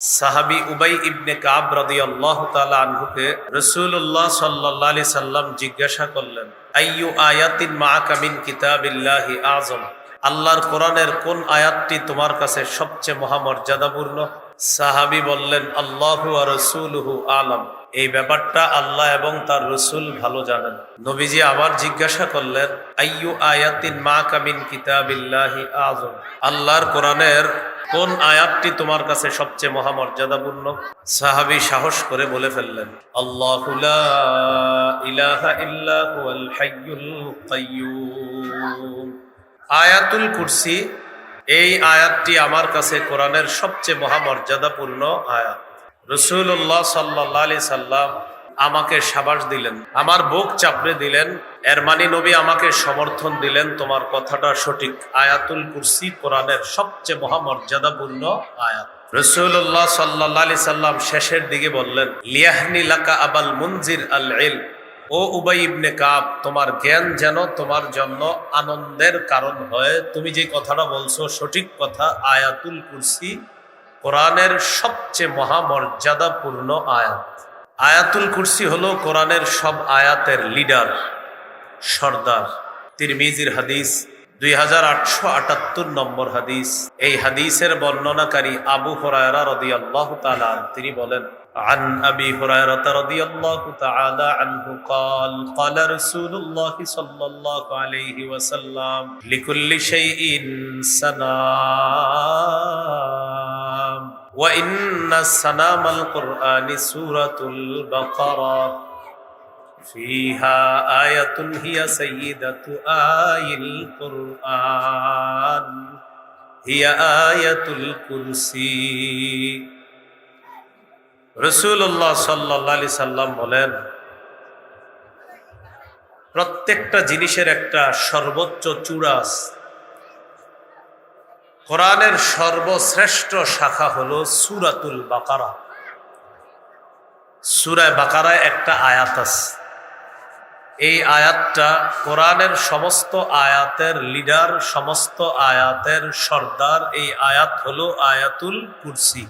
সাহাবি উবাই ইবনে কাব রাদি আল্লাহ তালা আনহুকে রসুল্লাহ আলাইহি সাল্লাম জিজ্ঞাসা করলেন, আইয়ু আয়াতিন মা কামিন কিতাবিল্লাহি আজম আল্লাহর কোরআনের কোন আয়াতটি তোমার কাছে সবচেয়ে মহামর্যাদাপূর্ণ? সাহাবি বললেন, আল্লাহু আর রসুলহু আলম। এই ব্যাপারটা আল্লাহ এবং তার রসুল ভালো জানেন। নবীজি আবার জিজ্ঞাসা করলেন, আইয়ু আয়াতিন মা কামিন কিতাবিল্লাহি আজম আল্লাহর কোরআনের কোন আয়াতটি তোমার কাছে সবচেয়ে মহামর্যাদাপূর্ণ? সাহাবি সাহস করে বলে ফেললেন আয়াতুল কুরসি, এই আয়াতটি আমার কাছে কোরআনের সবচেয়ে মহামর্যাদাপূর্ণ আয়াত। রসুল্লাহ সাল্লাহ আলি সাল্লাম আমাকে সাবাস দিলেন। আমার বুক চাপড়ে দিলেন। এর মানে নবী আমাকে সমর্থন দিলেন। তোমার কথাটা সঠিক। আয়াতুল কুরসি কোরআনের সবচেয়ে মহামর্যাদাপূর্ণ আয়াত। রসুল্লাহ সাল্লাহ সাল্লাম শেষের দিকে বললেন, লিয়াহনি লাকা আবাল মুনজির আল ইল ও উবাই ইবনে কাব, তোমার জ্ঞান যেন তোমার জন্য আনন্দের কারণ হয়। তুমি যে কথাটা বলছো সঠিক কথা, আয়াতুল কুরসি কোরআনের সবচেয়ে মহামর্যাদাপূর্ণ আয়াত আয়াতুল কুরসি হলো কোরআনের সব আয়াতের লিডার সর্দার তিরমিজির হাদিস দুই হাজার আটশো আটাত্তর নম্বর হাদিস এই হাদিসের বর্ণনাকারী আবু হরায়রা রদি আল্লাহ তিনি বলেন عن أبي هريرة رضي الله تعالى عنه قال قال رسول الله صلى الله عليه وسلم لكل شيء سنام وإن سنام القرآن سورة البقرة فيها آية هي سيدة آي القرآن هي آية الكرسي রসুল্লাহ সাল্লি সাল্লাম বলেন প্রত্যেকটা জিনিসের একটা সর্বোচ্চ চূড়া আছে। কোরআনের সর্বশ্রেষ্ঠ শাখা হলো সুরাতুল বাকারা। সুরায় বাকারায় একটা আয়াত আছে। এই আয়াতটা কোরআনের সমস্ত আয়াতের লিডার, সমস্ত আয়াতের সর্দার, এই আয়াত হলো আয়াতুল কুরসি।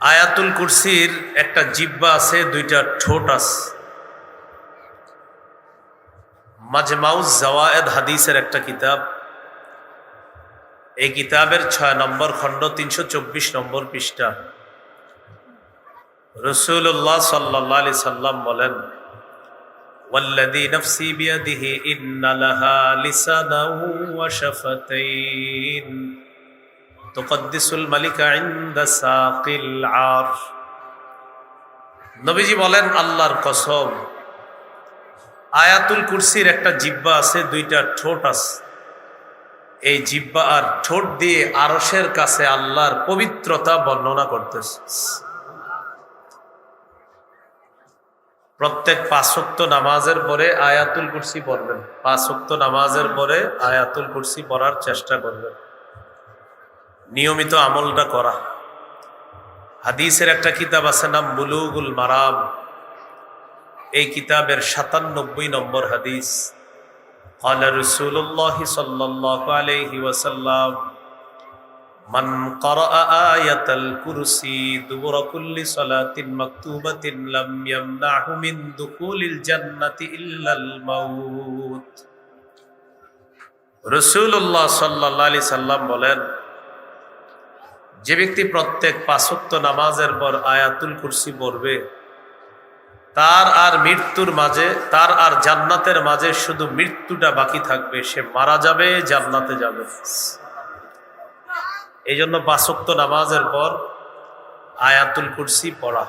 আয়াতুল কুরসির একটা জিব্বা আছে, দুইটা ঠোঁট আছে। মাজমাউজ জাওয়ায়েদ হাদিসের একটা কিতাব এই কিতাবের ছয় নম্বর খণ্ড তিনশো চব্বিশ নম্বর পৃষ্ঠা রসুল্লাহ সাল্লাহ আলি সাল্লাম বলেন والذي نفسي بيده إن لها لسانا وشفتين তুকদ্দিসুল মালিকা ইনদা সাকিল আরশ নবীজি বলেন আল্লাহর কসম আয়াতুল কুরসির একটা জিব্বা আছে দুইটা ঠোঁট আছে এই জিব্বা আর ঠোঁট দিয়ে আরসের কাছে আল্লাহর পবিত্রতা বর্ণনা করতেছে। প্রত্যেক পাঁচক্ত নামাজের পরে আয়াতুল কুরসি পড়বেন। পাঁচক্ত নামাজের পরে আয়াতুল কুরসি পড়ার চেষ্টা করবেন। নিয়মিত আমলটা করা। হাদিসের একটা কিতাব আছে নাম বুলুগুল মারাম। এই কিতাবের সাতানব্বই নম্বর হাদিস। قال رسول الله صلى الله عليه وسلم من قرأ آية الكرسي دبر كل صلاة مكتوبة لم يمنعه من دخول الجنة إلا الموت رسول الله صلى الله عليه وسلم বলেন যে ব্যক্তি প্রত্যেক পাঁচক্ত নামাজের পর আয়াতুল কুরসি পড়বে তার আর মৃত্যুর মাঝে, তার আর জান্নাতের মাঝে শুধু মৃত্যুটা বাকি থাকবে। সে মারা যাবে, জান্নাতে যাবে। এই জন্য পাঁচক্ত নামাজের পর আয়াতুল কুরসি পড়া।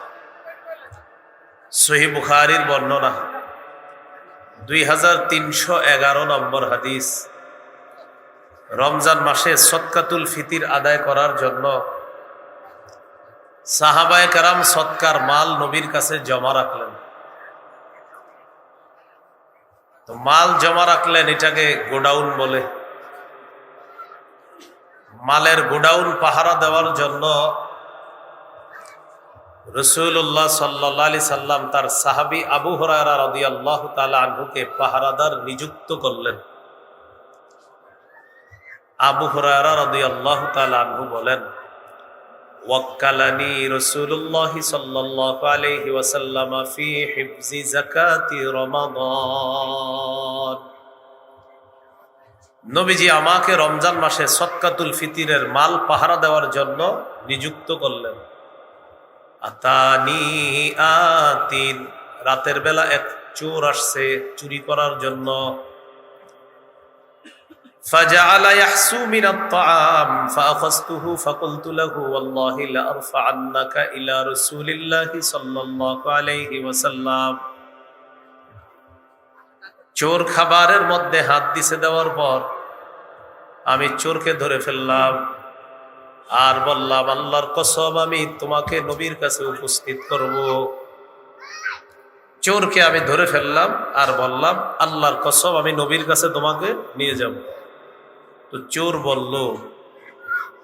সহি বুখারির বর্ণনা। দুই হাজার তিনশো এগারো নম্বর হাদিস। রমজান মাসে সৎকাতুল ফিতির আদায় করার জন্য সাহাবায় কারাম সৎকার মাল নবীর কাছে জমা রাখলেন। তো মাল জমা রাখলেন, এটাকে গোডাউন বলে। মালের গোডাউন পাহারা দেওয়ার জন্য রসুল্লাহ সাল্লি সাল্লাম তার সাহাবি আবু হরারা রদি আল্লাহ আনহুকে পাহারাদার নিযুক্ত করলেন। আবু হরারা রদি আল্লাহ আনহু বলেন ওয়াক্কালানি রসুল্লাহ সাল্লাল্লাহু আলাইহি ওয়াসাল্লাম ফি হিফজি যাকাতি রমাদান। নবীজি আমাকে রমজান মাসে সৎকাতুল ফিতিরের মাল পাহারা দেওয়ার জন্য নিযুক্ত করলেন। আতানি আতিন, রাতের বেলা এক চোর আসছে চুরি করার জন্য। فجعل يحسو من الطعام فأخذته فقلت له والله لأرفعنك إلى رسول الله صلى الله عليه وسلم চোর খাবারের মধ্যে হাত দিছে দেওয়ার পর আমি চোরকে ধরে ফেললাম আর বললাম আল্লাহর কসম আমি তোমাকে নবীর কাছে উপস্থিত করব চোরকে আমি ধরে ফেললাম আর বললাম আল্লাহর কসম আমি নবীর কাছে তোমাকে নিয়ে যাব তো চোর বলল,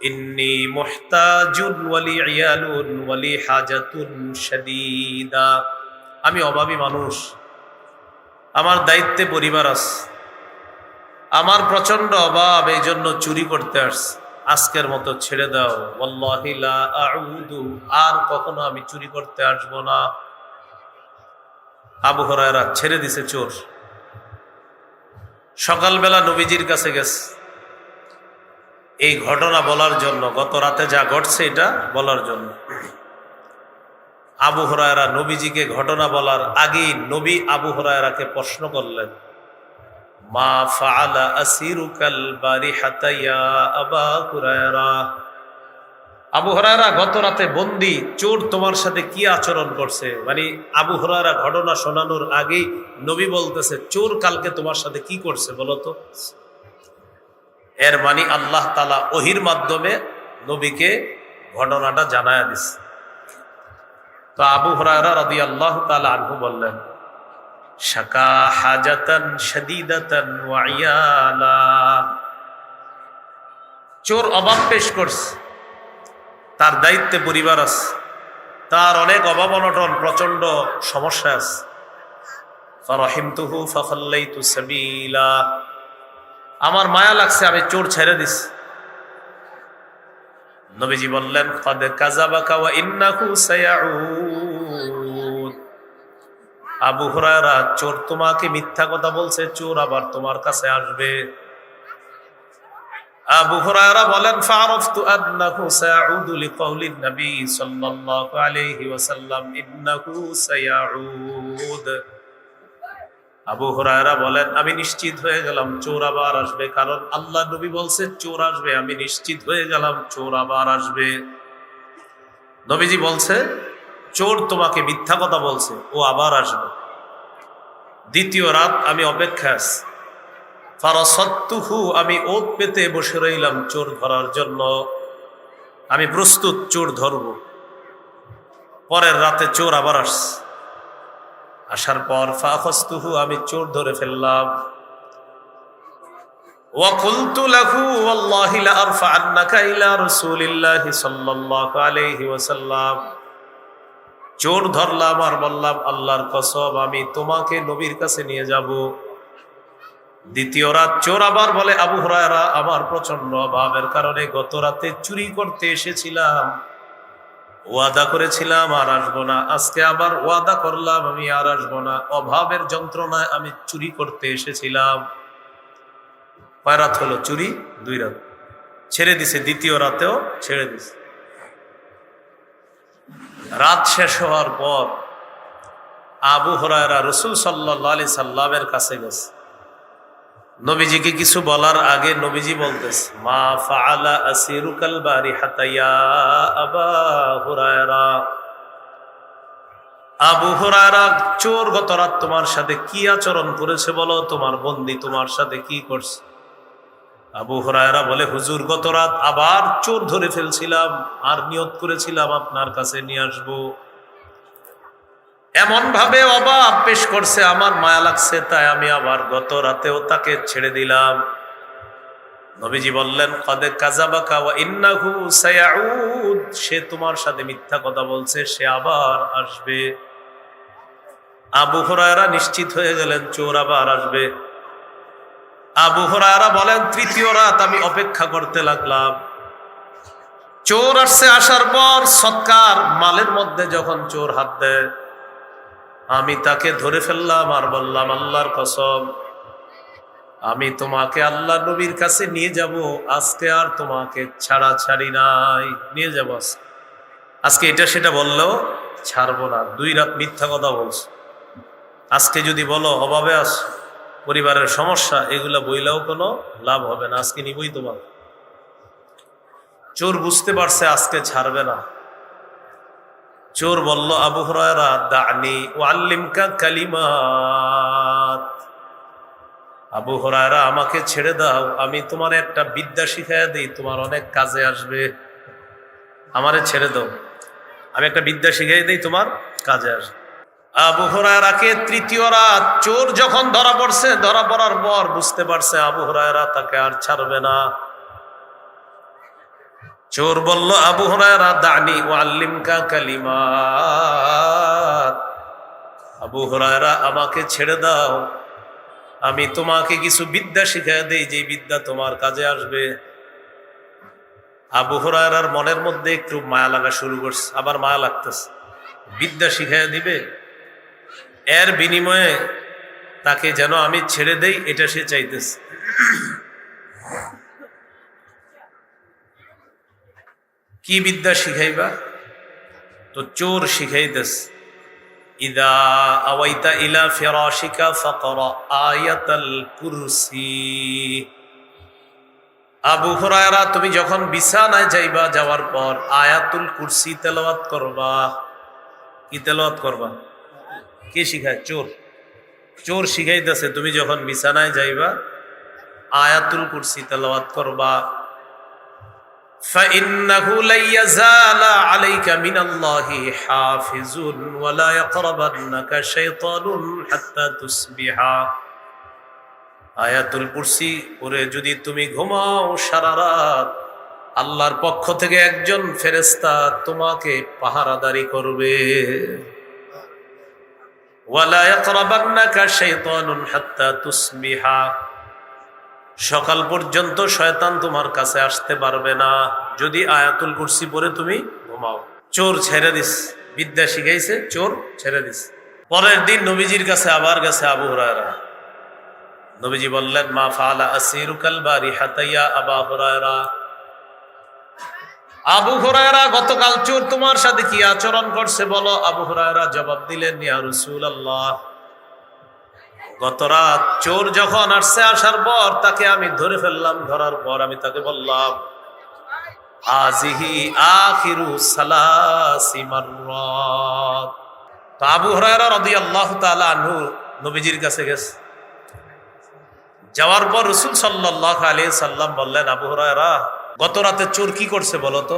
ইন্নি মুহতাজুন ওয়ালি ইয়ালুন ওয়ালি হাজাতুন শাদীদা। আমি অভাবী মানুষ। আমার দায়িত্বে পরিবার আছে। আমার প্রচণ্ড অভাব এই জন্য চুরি করতে আসছে। আজকের মতো ছেড়ে দাও। ওয়াল্লাহি লা আউদু আর কখনো আমি চুরি করতে আসব না। আবু হরায়রা ছেড়ে দিছে চোর। সকালবেলা নবীজির কাছে গেছে। এই ঘটনা বলার জন্য, গত রাতে যা ঘটছে এটা বলার জন্য। আবু হরায়রা নবীজিকে ঘটনা বলার আগেই নবী আবু হরায়রাকে প্রশ্ন করলেন, মা ফাআলা আসিরুকাল বারিহাতা ইয়া আবা হুরায়রা? আবু হরায়রা, গত রাতে বন্দি, চোর তোমার সাথে কি আচরণ করছে? মানে আবু হরায়রা ঘটনা শোনানোর আগেই নবী বলতেছে, চোর কালকে তোমার সাথে কি করছে বলো তো? এর মানে আল্লাহ তালা ওহির মাধ্যমে নবীকে ঘটনাটা জানায়া দিছে। তো আবু হরায়রা রাদি আল্লাহ তালা আনহু বললেন শাকা হাজাতান ওয়াইয়ালা চোর অভাব পেশ করছে, তার দায়িত্বে পরিবার আছে, তার অনেক অভাব অনটন প্রচণ্ড সমস্যা আছে। ফারহিমতুহু ফাখাল্লাইতু সাবিলা। আমার মায়া লাগছে, আমি চোর ছেড়ে দিস নবীজি বললেন আবু হুরায়রা, চোর তোমাকে মিথ্যা কথা বলছে, চোর আবার তোমার কাছে আসবে। আবু হুরায়রা বলেন ফারাফতু আন্নাহু সায়াউদু লিকাউলিন নবী সাল্লাল্লাহু আলাইহি ওয়াসাল্লাম, ইন্নাহু সায়াউদ। আবু হুরায়রা বলেন, আমি নিশ্চিত হয়ে গেলাম চোর আবার আসবে, কারণ আল্লাহ নবী বলছে, চোর আসবে, আমি নিশ্চিত হয়ে গেলাম চোর আবার আসবে। নবীজি বলছে, চোর তোমাকে মিথ্যা কথা বলছে, ও আবার আসবে। দ্বিতীয় রাত আমি অপেক্ষা ফারাসত্তুহু আমি ওত পেতে বসে রইলাম চোর ধরার জন্য। আমি প্রস্তুত, চোর ধরব। পরের রাতে চোর আবার আসছে। আসার পর ফাখস্তুহু আমি চোর ধরে ফেললাম وقلت له والله لأرفعنك إلى رسول الله صلى الله عليه وسلم চোর ধরলাম আর বললাম আল্লাহর কসম আমি তোমাকে নবীর কাছে নিয়ে যাব দ্বিতীয় রাত চোর আবার বলে আবু হরায়রা আমার প্রচন্ড অভাবের কারণে গত রাতে চুরি করতে এসেছিলাম ওয়াদা করেছিলাম, আর আসব না। আজকে আবার ওয়াদা করলাম, আমি আর আসব না। অভাবের যন্ত্রণায় আমি চুরি করতে এসেছিলাম। কয় রাত হলো চুরি? দুই রাত। ছেড়ে দিছে, দ্বিতীয় রাতেও ছেড়ে দিছে। রাত শেষ হওয়ার পর আবু হরায়রা রসুল সাল্লাহ আলি সাল্লামের কাছে গেছে। নবীজিকে কিছু বলার আগে নবীজি বলতেছে, মা ফাআলা আসিরুকাল বারি হাতাইয়া আবা হুরায়রা। আবু হুরায়রা চোর গত রাত তোমার সাথে কি আচরণ করেছে বলো? তোমার বন্দি তোমার সাথে কি করছে? আবু হরায়রা বলে, হুজুর, গত রাত আবার চোর ধরে ফেলছিলাম, আর নিয়ত করেছিলাম আপনার কাছে নিয়ে আসব। এমন ভাবে অভাব পেশ করছে, আমার মায়া লাগছে, তাই আমি আবার গত রাতেও তাকে ছেড়ে দিলাম। নবীজি বললেন, কদে কাজাবাকা ইন্নাহু সায়াউদ। সে তোমার সাথে মিথ্যা কথা বলছে, সে আবার আসবে। আবু হুরায়রা নিশ্চিত হয়ে গেলেন, চোর আবার আসবে। আবু হুরায়রা বলেন, তৃতীয় রাত আমি অপেক্ষা করতে লাগলাম। চোর আসছে আসার পর সৎকার মালের মধ্যে যখন চোর হাত দেয় আমি তাকে ধরে ফেললাম আর বললাম, আল্লাহর কসম, আমি তোমাকে আল্লাহ নবীর কাছে নিয়ে যাব। আজকে আর তোমাকে ছাড়া ছাড়ি নাই। নিয়ে যাব আজকে। এটা সেটা বললেও ছাড়বো না। দুই রাত মিথ্যা কথা বলছো। আজকে যদি বলো, অভাবে আস পরিবারের সমস্যা, এগুলা বইলেও কোনো লাভ হবে না। আজকে নিবই তোমার। চোর বুঝতে পারছে আজকে ছাড়বে না। চোর বলল, আবু হরায়রা, দানি ওয়াল্লিমকা কালিমাত। আবু হরায়রা, আমাকে ছেড়ে দাও, আমি তোমার একটা বিদ্যা শিখাইয়া দিই, তোমার অনেক কাজে আসবে। আমারে ছেড়ে দাও। আমি একটা বিদ্যা শিখাই দিই, তোমার কাজে আসবে। আবু হরায়রাকে তৃতীয় রাত চোর যখন ধরা পড়ছে, ধরা পড়ার পর বুঝতে পারছে আবু হরায়রা তাকে আর ছাড়বে না। চোর বলল, আবু হরায়রা, দানি ওয়াল্লিমকা কালিমাত। আবু হরায়রা, আমাকে ছেড়ে দাও। আমি তোমাকে কিছু বিদ্যা শিখাই দেই যে বিদ্যা তোমার কাজে আসবে। আবু হরায়রার মনের মধ্যে একটু মায়া লাগা শুরু করছে, আবার মায়া লাগতেছে। বিদ্যা শিখাই দিবে? এর বিনিময়ে তাকে যেন আমি ছেড়ে দেই, এটা সে চাইতেছে। কি বিদ্যা শিখাইবা? তো চোর শিখাইতেস ইদা আওয়াইতা ইলা ফিরাশিকা ফাকরা আয়াতাল কুরসি। আবু হুরায়রা, তুমি যখন বিছানায় যাইবা, যাওয়ার পর আয়াতুল কুরসি তেলাওয়াত করবা। কি তেলাওয়াত করবা? কে শিখায়? চোর। চোর শিখাইতেছে, তুমি যখন বিছানায় যাইবা, আয়াতুল কুরসি তেলাওয়াত করবা। فإنه لن يزال عليك من الله حافظ ولا يقربنك شيطان حتى تصبح আয়াতুল কুরসি পরে যদি তুমি ঘুমাও সারা রাত আল্লাহর পক্ষ থেকে একজন ফেরেস্তা তোমাকে পাহারাদারি করবে ওয়ালা ইয়াকরাবান্নাকা শাইতানুন হাত্তা তুসবিহা সকাল পর্যন্ত শয়তান তোমার কাছে আসতে পারবে না। যদি আয়াতুল কুরসি পরে তুমি ঘুমাও। চোর ছেড়ে দিস। বিদ্যা শিখাইছে, চোর ছেড়ে দিস। পরের দিন নবীজির কাছে আবার গেছে আবু হুরায়রা। নবীজি বললেন, মা ফালা আসিরুকাল বারি হাতাইয়া আবা হুরায়রা? আবু হুরায়রা, গতকাল চোর তোমার সাথে কি আচরণ করছে? বলো। আবু হুরায়রা জবাব দিলেন, ইয়া রাসূলুল্লাহ। গত রাত চোর যখন আসছে, আসার পর তাকে আমি ধরে ফেললাম, ধরার পর আমি তাকে বললাম আজিহি আখিরু সালাসি মাররাত। তো আবু হুরায়রা রাদিয়াল্লাহু তাআলা আনহু নবীজির কাছে গেছে। যাওয়ার পর রসুল সাল্লাহ আলী সাল্লাম বললেন, আবু হুরায়রা, গত রাতে চোর কি করছে বলো তো?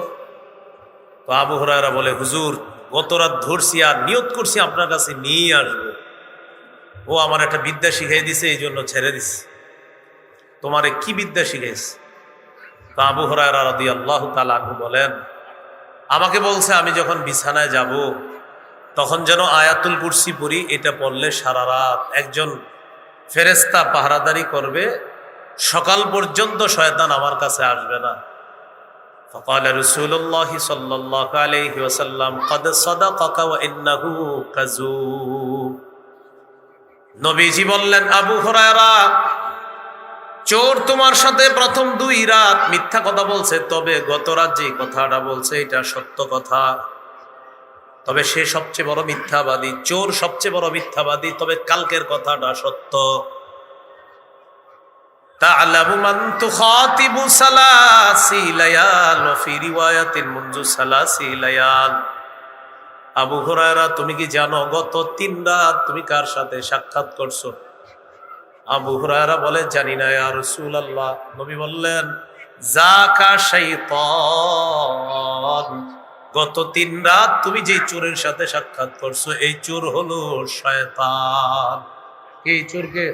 তো আবু হুরায়রা বলে, হুজুর, গত রাত ধরছি আর নিয়ত করছি আপনার কাছে নিয়ে আসব। ও আমার একটা বিদ্যা শিখাই দিছে এই জন্য ছেড়ে দিছে তোমারে কি বিদ্যা শিখাইছে তো আবু হরায়রা রাদি আল্লাহ তালু বলেন আমাকে বলছে আমি যখন বিছানায় যাব তখন যেন আয়াতুল কুরসি পড়ি এটা পড়লে সারা রাত একজন ফেরেস্তা পাহারাদারি করবে সকাল পর্যন্ত শয়তান আমার কাছে আসবে না فقال رسول الله صلى الله عليه وسلم قد صدقك وإنه كذوب নবীজি বললেন, আবু হরায়রা, চোর তোমার সাথে প্রথম দুই রাত মিথ্যা কথা বলছে, তবে গত রাত যে কথাটা বলছে, এটা সত্য কথা। তবে সে সবচেয়ে বড় মিথ্যাবাদী, চোর সবচেয়ে বড় মিথ্যাবাদী, তবে কালকের কথাটা সত্য। সালাসি লায়াল। আবু হুরায়রা, তুমি কি জানো গত তিন রাত তুমি কার সাথে সাক্ষাৎ করছ? আবু হুরায়রা বলে, জানি না ইয়া রাসূলুল্লাহ। নবী বললেন গত তিন রাত তুমি যেই চোরের সাথে সাক্ষাৎ করছ, এই চোর হলো শয়তান। এই চোরকে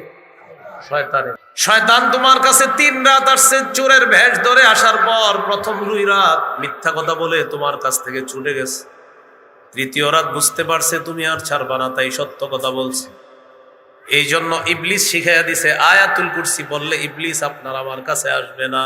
শয়তানের। শয়তান তোমার কাছে তিন রাত আসছে, চোরের ভেষ ধরে আসার পর প্রথম দুই রাত মিথ্যা কথা বলে তোমার কাছ থেকে ছুটে গেছে। তৃতীয় রাত বুঝতে পারছে তুমি আর ছাড়বা না তাই সত্য কথা বলছে। এই জন্য ইবলিস শিখাইয়া দিছে, আয়াতুল কুরসি বললে ইবলিস আপনার আমার কাছে আসবে না।